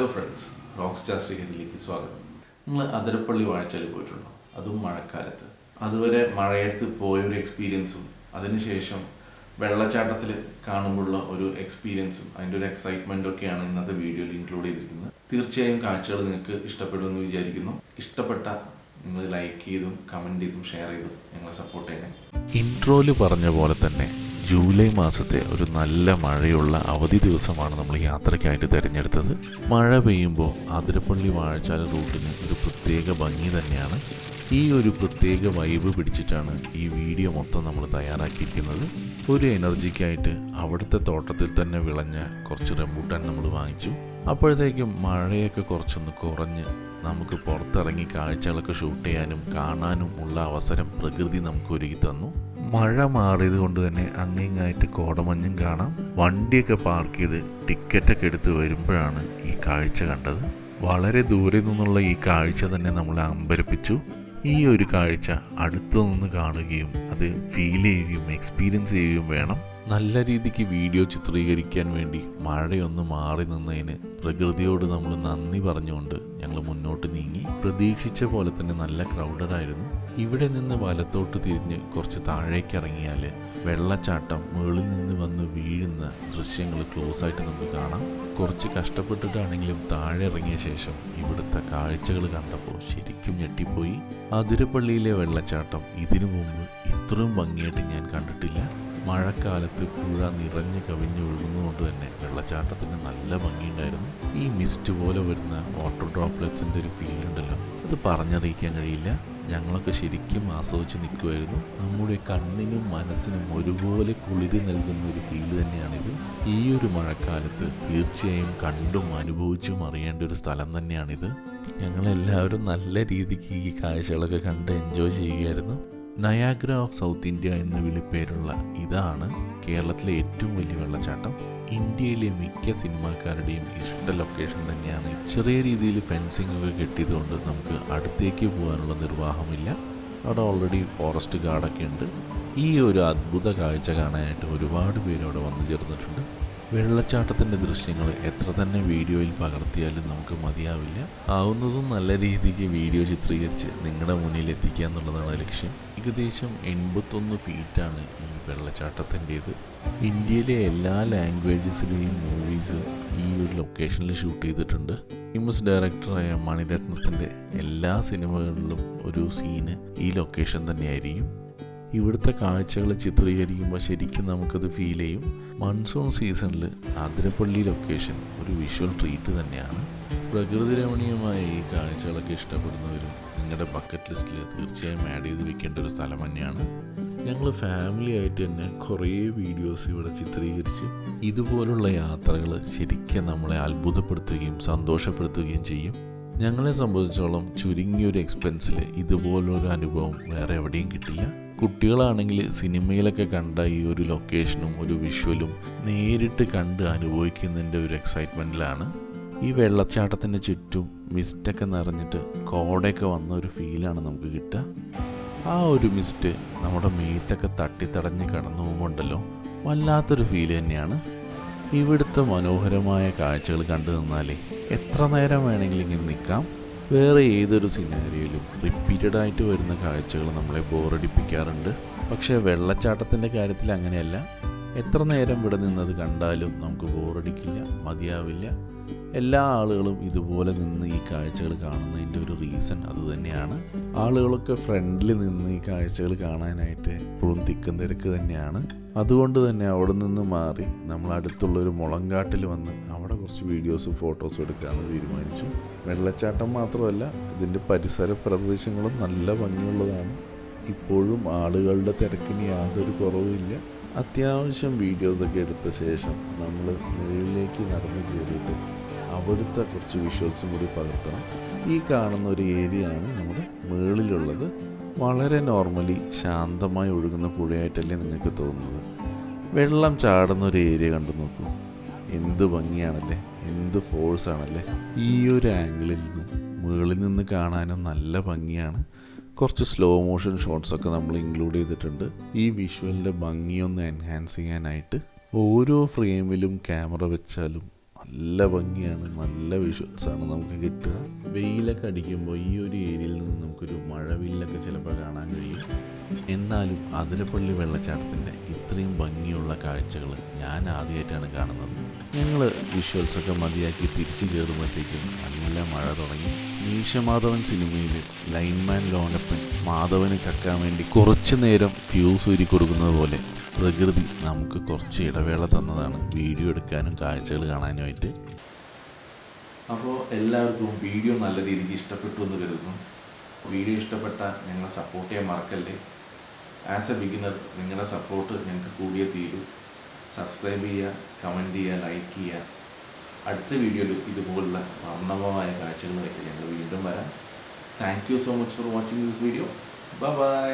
Hello friends rock star ശ്രീഹരിയിലേക്ക് സ്വാഗതം. നിങ്ങൾ അതിരപ്പള്ളി വാഴച്ചാൽ പോയിട്ടുണ്ടോ? അതും മഴക്കാലത്ത്. അതുവരെ മഴയത്ത് പോയൊരു എക്സ്പീരിയൻസും അതിനുശേഷം വെള്ളച്ചാട്ടത്തിൽ കാണുമ്പോഴുള്ള ഒരു എക്സ്പീരിയൻസും അതിന്റെ ഒരു എക്സൈറ്റ്മെന്റും ഒക്കെയാണ് ഇന്നത്തെ വീഡിയോയിൽ ഇൻക്ലൂഡ് ചെയ്തിരിക്കുന്നത്. തീർച്ചയായും കാഴ്ചകൾ നിങ്ങൾക്ക് ഇഷ്ടപ്പെടുമെന്ന് വിചാരിക്കുന്നു. ഇഷ്ടപ്പെട്ട നിങ്ങൾ ലൈക്ക് ചെയ്തും കമന്റ് ചെയ്തും ഷെയർ ചെയ്തും ഞങ്ങളെ സപ്പോർട്ട് ചെയ്യണേ. ഇൻട്രോയിൽ പറഞ്ഞ പോലെ തന്നെ ജൂലൈ മാസത്തെ ഒരു നല്ല മഴയുള്ള അവധി ദിവസമാണ് നമ്മൾ യാത്രയ്ക്കായിട്ട് തിരഞ്ഞെടുത്തത്. മഴ പെയ്യുമ്പോൾ അതിരപ്പള്ളി വാഴച്ചാല റൂട്ടിന് ഒരു പ്രത്യേക ഭംഗി തന്നെയാണ്. ഈ ഒരു പ്രത്യേക വൈബ് പിടിച്ചിട്ടാണ് ഈ വീഡിയോ മൊത്തം നമ്മൾ തയ്യാറാക്കിയിരിക്കുന്നത്. ഒരു എനർജിക്കായിട്ട് അവിടുത്തെ തോട്ടത്തിൽ തന്നെ വിളഞ്ഞ കുറച്ച് റംബൂട്ടാൻ നമ്മൾ വാങ്ങിച്ചു. അപ്പോഴത്തേക്കും മഴയൊക്കെ കുറച്ചൊന്ന് കുറഞ്ഞ് നമുക്ക് പുറത്തിറങ്ങി കാഴ്ചകളൊക്കെ ഷൂട്ട് ചെയ്യാനും കാണാനും ഉള്ള അവസരം പ്രകൃതി നമുക്ക് ഒരുക്കി തന്നു. മഴ മാറിയത് കൊണ്ട് തന്നെ അങ്ങിങ്ങായിട്ട് കോടമഞ്ഞും കാണാം. വണ്ടിയൊക്കെ പാർക്ക് ചെയ്ത് ടിക്കറ്റൊക്കെ എടുത്ത് വരുമ്പോഴാണ് ഈ കാഴ്ച കണ്ടത്. വളരെ ദൂരെ നിന്നുള്ള ഈ കാഴ്ച തന്നെ നമ്മളെ അമ്പരപ്പിച്ചു. ഈ ഒരു കാഴ്ച അടുത്തു നിന്ന് കാണുകയും അത് ഫീൽ ചെയ്യുകയും എക്സ്പീരിയൻസ് ചെയ്യുകയും വേണം. നല്ല രീതിക്ക് വീഡിയോ ചിത്രീകരിക്കാൻ വേണ്ടി മഴയൊന്ന് മാറി നിന്നതിന് പ്രകൃതിയോട് നമ്മൾ നന്ദി പറഞ്ഞുകൊണ്ട് ഞങ്ങൾ മുന്നോട്ട് നീങ്ങി. പ്രതീക്ഷിച്ച പോലെ തന്നെ നല്ല ക്രൗഡഡ് ആയിരുന്നു. ഇവിടെ നിന്ന് വലത്തോട്ട് തിരിഞ്ഞ് കുറച്ച് താഴേക്ക് ഇറങ്ങിയാൽ വെള്ളച്ചാട്ടം മുകളിൽ നിന്ന് വന്ന് വീഴുന്ന ദൃശ്യങ്ങൾ ക്ലോസ് ആയിട്ട് നമുക്ക് കാണാം. കുറച്ച് കഷ്ടപ്പെട്ടിട്ടാണെങ്കിലും താഴെ ഇറങ്ങിയ ശേഷം ഇവിടുത്തെ കാഴ്ചകൾ കണ്ടപ്പോൾ ശരിക്കും ഞെട്ടിപ്പോയി. അതിരപ്പള്ളിയിലെ വെള്ളച്ചാട്ടം ഇതിനു മുമ്പ് ഇത്രയും ഭംഗിയായിട്ട് ഞാൻ മഴക്കാലത്ത് പുഴ നിറഞ്ഞ് കവിഞ്ഞൊഴുകുന്നതുകൊണ്ട് തന്നെ വെള്ളച്ചാട്ടത്തിന് നല്ല ഭംഗിയുണ്ടായിരുന്നു. ഈ മിസ്റ്റ് പോലെ വരുന്ന വാട്ടർ ഡ്രോപ്ലെറ്റ്സിന്റെ ഒരു ഫീൽ ഉണ്ടല്ലോ. അത് പറഞ്ഞറിയിക്കാൻ കഴിയില്ല. ഞങ്ങളൊക്കെ ശരിക്കും ആസ്വദിച്ച് നിൽക്കുമായിരുന്നു നമ്മുടെ കണ്ണിനും മനസ്സിനും ഒരുപോലെ കുളിര് നൽകുന്ന ഒരു ഫീൽ തന്നെയാണിത്. ഈ ഒരു മഴക്കാലത്ത് തീർച്ചയായും കണ്ടും അനുഭവിച്ചും അറിയേണ്ട ഒരു സ്ഥലം തന്നെയാണിത്. ഞങ്ങളെല്ലാവരും നല്ല രീതിക്ക് ഈ കാഴ്ചകളൊക്കെ കണ്ട് എൻജോയ് ചെയ്യുകയായിരുന്നു. നയാഗ്ര ഓഫ് സൗത്ത് ഇന്ത്യ എന്ന വിളിപ്പേരുള്ള ഇതാണ് കേരളത്തിലെ ഏറ്റവും വലിയ വെള്ളച്ചാട്ടം. ഇന്ത്യയിലെ മിക്ക സിനിമാക്കാരുടെയും ഇഷ്ട ലൊക്കേഷൻ തന്നെയാണ്. ചെറിയ രീതിയിൽ ഫെൻസിംഗ് ഒക്കെ കെട്ടിയതുകൊണ്ട് നമുക്ക് അടുത്തേക്ക് പോകാനുള്ള നിർവാഹമില്ല. അവിടെ ഓൾറെഡി ഫോറസ്റ്റ് ഗാർഡൊക്കെ ഉണ്ട്. ഈ ഒരു അത്ഭുത കാഴ്ച കാണാനായിട്ട് ഒരുപാട് പേര് അവിടെ വന്നു ചേർന്നിട്ടുണ്ട്. വെള്ളച്ചാട്ടത്തിന്റെ ദൃശ്യങ്ങൾ എത്ര തന്നെ വീഡിയോയിൽ പകർത്തിയാലും നമുക്ക് മതിയാവില്ല. ആവുന്നതും നല്ല രീതിക്ക് വീഡിയോ ചിത്രീകരിച്ച് നിങ്ങളുടെ മുന്നിൽ എത്തിക്കുക എന്നുള്ളതാണ് ലക്ഷ്യം. ഏകദേശം എൺപത്തൊന്ന് ഫീറ്റാണ് ഈ വെള്ളച്ചാട്ടത്തിന്റേത്. ഇന്ത്യയിലെ എല്ലാ ലാംഗ്വേജസിലെയും മൂവീസ് ഈ ഒരു ലൊക്കേഷനിൽ ഷൂട്ട് ചെയ്തിട്ടുണ്ട്. ഫേമസ് ഡയറക്ടറായ മണിരത്നത്തിന്റെ എല്ലാ സിനിമകളിലും ഒരു സീന് ഈ ലൊക്കേഷൻ തന്നെയായിരിക്കും. ഇവിടുത്തെ കാഴ്ചകൾ ചിത്രീകരിക്കുമ്പോൾ ശരിക്കും നമുക്കത് ഫീൽ ചെയ്യും. മൺസൂൺ സീസണിൽ ആതിരപ്പള്ളി ലൊക്കേഷൻ ഒരു വിഷ്വൽ ട്രീറ്റ് തന്നെയാണ്. പ്രകൃതി രമണീയമായ ഈ കാഴ്ചകളൊക്കെ ഇഷ്ടപ്പെടുന്നവർ നിങ്ങളുടെ ബക്കറ്റ് ലിസ്റ്റിൽ തീർച്ചയായും ആഡ് ചെയ്ത് വെക്കേണ്ട ഒരു സ്ഥലം തന്നെയാണ്. ഞങ്ങൾ ഫാമിലി ആയിട്ട് തന്നെ കുറേ വീഡിയോസ് ഇവിടെ ചിത്രീകരിച്ച് ഇതുപോലുള്ള യാത്രകൾ ശരിക്കും നമ്മളെ അത്ഭുതപ്പെടുത്തുകയും സന്തോഷപ്പെടുത്തുകയും ചെയ്യും. ഞങ്ങളെ സംബന്ധിച്ചോളം ചുരുങ്ങിയൊരു എക്സ്പെൻസിൽ ഇതുപോലൊരു അനുഭവം വേറെ എവിടെയും കിട്ടില്ല. കുട്ടികളാണെങ്കിൽ സിനിമയിലൊക്കെ കണ്ട ഈ ഒരു ലൊക്കേഷനും ഒരു വിഷ്വലും നേരിട്ട് കണ്ട് അനുഭവിക്കുന്നതിന്റെ ഒരു എക്സൈറ്റ്മെന്റിലാണ് ഈ വെള്ളച്ചാട്ടത്തിന്റെ ചുറ്റും മിസ്റ്റൊക്കെ നിറഞ്ഞിട്ട് കോടയൊക്കെ വന്ന ഒരു ഫീലാണ് നമുക്ക് കിട്ടുക. ആ ഒരു മിസ്റ്റ് നമ്മുടെ മേത്തൊക്കെ തട്ടിത്തടഞ്ഞ് കടന്നു പോകുമ്പോണ്ടല്ലോ വല്ലാത്തൊരു ഫീൽ തന്നെയാണ്. ഇവിടുത്തെ മനോഹരമായ കാഴ്ചകൾ കണ്ടു നിന്നാലേ എത്ര നേരം വേണമെങ്കിലും ഇങ്ങനെ നിൽക്കാം. വേറെ ഏതൊരു സിനാരിയിലും റിപ്പീറ്റഡ് ആയിട്ട് വരുന്ന കാഴ്ചകൾ നമ്മളെ ബോറടിപ്പിക്കാറുണ്ട് പക്ഷേ വെള്ളച്ചാട്ടത്തിന്റെ കാര്യത്തിൽ അങ്ങനെയല്ല. എത്ര നേരം ഇവിടെ നിന്നത് കണ്ടാലും നമുക്ക് ബോറടിക്കില്ല മതിയാവില്ല. എല്ലാ ആളുകളും ഇതുപോലെ നിന്ന് ഈ കാഴ്ചകൾ കാണുന്നതിന്റെ ഒരു റീസൺ അത് തന്നെയാണ്. ആളുകളൊക്കെ ഫ്രണ്ടിൽ നിന്ന് ഈ കാഴ്ചകൾ കാണാനായിട്ട് എപ്പോഴും തിക്കും തിരക്ക് തന്നെയാണ്. അതുകൊണ്ട് തന്നെ അവിടെ നിന്ന് മാറി നമ്മൾ അടുത്തുള്ള ഒരു മുളങ്കാട്ടിൽ വന്ന് അവിടെ കുറച്ച് വീഡിയോസും ഫോട്ടോസും എടുക്കാമെന്ന് തീരുമാനിച്ചു. വെള്ളച്ചാട്ടം മാത്രമല്ല ഇതിന്റെ പരിസര പ്രദേശങ്ങളും നല്ല ഭംഗിയുള്ളതാണ്. ഇപ്പോഴും ആളുകളുടെ തിരക്കിന് യാതൊരു കുറവുമില്ല അത്യാവശ്യം വീഡിയോസൊക്കെ എടുത്ത ശേഷം നമ്മൾ മുകളിലേക്ക് നടന്നു കയറിയിട്ട് അവിടുത്തെ കുറച്ച് വിഷ്വൽസും കൂടി പകർത്തണം. ഈ കാണുന്ന ഒരു ഏരിയയാണ് നമ്മുടെ മുകളിലുള്ളത് വളരെ നോർമലി ശാന്തമായി ഒഴുകുന്ന പുഴയായിട്ടല്ലേ നിങ്ങൾക്ക് തോന്നുന്നത്? വെള്ളം ചാടുന്ന ഒരു ഏരിയ കണ്ടു നോക്കൂ. എന്ത് ഭംഗിയാണല്ലേ? എന്ത് ഫോഴ്സ് ആണല്ലേ? ഈ ഒരു ആംഗിളിൽ നിന്ന് മുകളിൽ നിന്ന് കാണാനും നല്ല ഭംഗിയാണ്. കുറച്ച് സ്ലോ മോഷൻ ഷോട്ട്സൊക്കെ നമ്മൾ ഇൻക്ലൂഡ് ചെയ്തിട്ടുണ്ട്. ഈ വിഷ്വലിന്റെ ഭംഗിയൊന്ന് എൻഹാൻസ് ചെയ്യാനായിട്ട് ഓരോ ഫ്രെയിമിലും ക്യാമറ വെച്ചാലും നല്ല ഭംഗിയാണ് നല്ല വിഷ്വൽസാണ് നമുക്ക് കിട്ടുക. വെയിലൊക്കെ അടിക്കുമ്പോൾ ഈ ഒരു ഏരിയയിൽ നിന്ന് നമുക്കൊരു മഴവില്ലൊക്കെ ചിലപ്പോൾ കാണാൻ കഴിയും. എന്നാലും അതിരപ്പള്ളി വെള്ളച്ചാട്ടത്തിന്റെ ഇത്രയും ഭംഗിയുള്ള കാഴ്ചകൾ ഞാൻ ആദ്യമായിട്ടാണ് കാണുന്നത്. ഞങ്ങൾ വിഷ്വൽസൊക്കെ മതിയാക്കി തിരിച്ചു കയറുമ്പോഴത്തേക്കും നല്ല മഴ തുടങ്ങി. മീശമാധവൻ സിനിമയിൽ ലൈൻമാൻ ലോനപ്പൻ മാധവന് കക്കാൻ വേണ്ടി കുറച്ചു നേരം ഫ്യൂസ് ഊരി കൊടുക്കുന്നത് പോലെ പ്രകൃതി നമുക്ക് കുറച്ച് ഇടവേള തന്നതാണ്. വീഡിയോ എടുക്കാനും കാഴ്ചകൾ കാണാനുമായിട്ട് അപ്പോൾ എല്ലാവർക്കും വീഡിയോ നല്ല രീതിക്ക് ഇഷ്ടപ്പെട്ടു എന്ന് കരുതുന്നു. വീഡിയോ ഇഷ്ടപ്പെട്ട ഞങ്ങളെ സപ്പോർട്ട് ചെയ്യാൻ മറക്കല്ലേ. ആസ് എ ബിഗിനർ നിങ്ങളുടെ സപ്പോർട്ട് ഞങ്ങൾക്ക് കൂടിയേ തീരൂ. സബ്സ്ക്രൈബ് ചെയ്യുക കമന്റ് ചെയ്യുക ലൈക്ക് ചെയ്യുക. അടുത്ത വീഡിയോയിൽ ഇതുപോലുള്ള വർണമമായ കാഴ്ചകളുമായിട്ട് ഞങ്ങൾ വീണ്ടും വരാം. Thank you so much for watching this video bye bye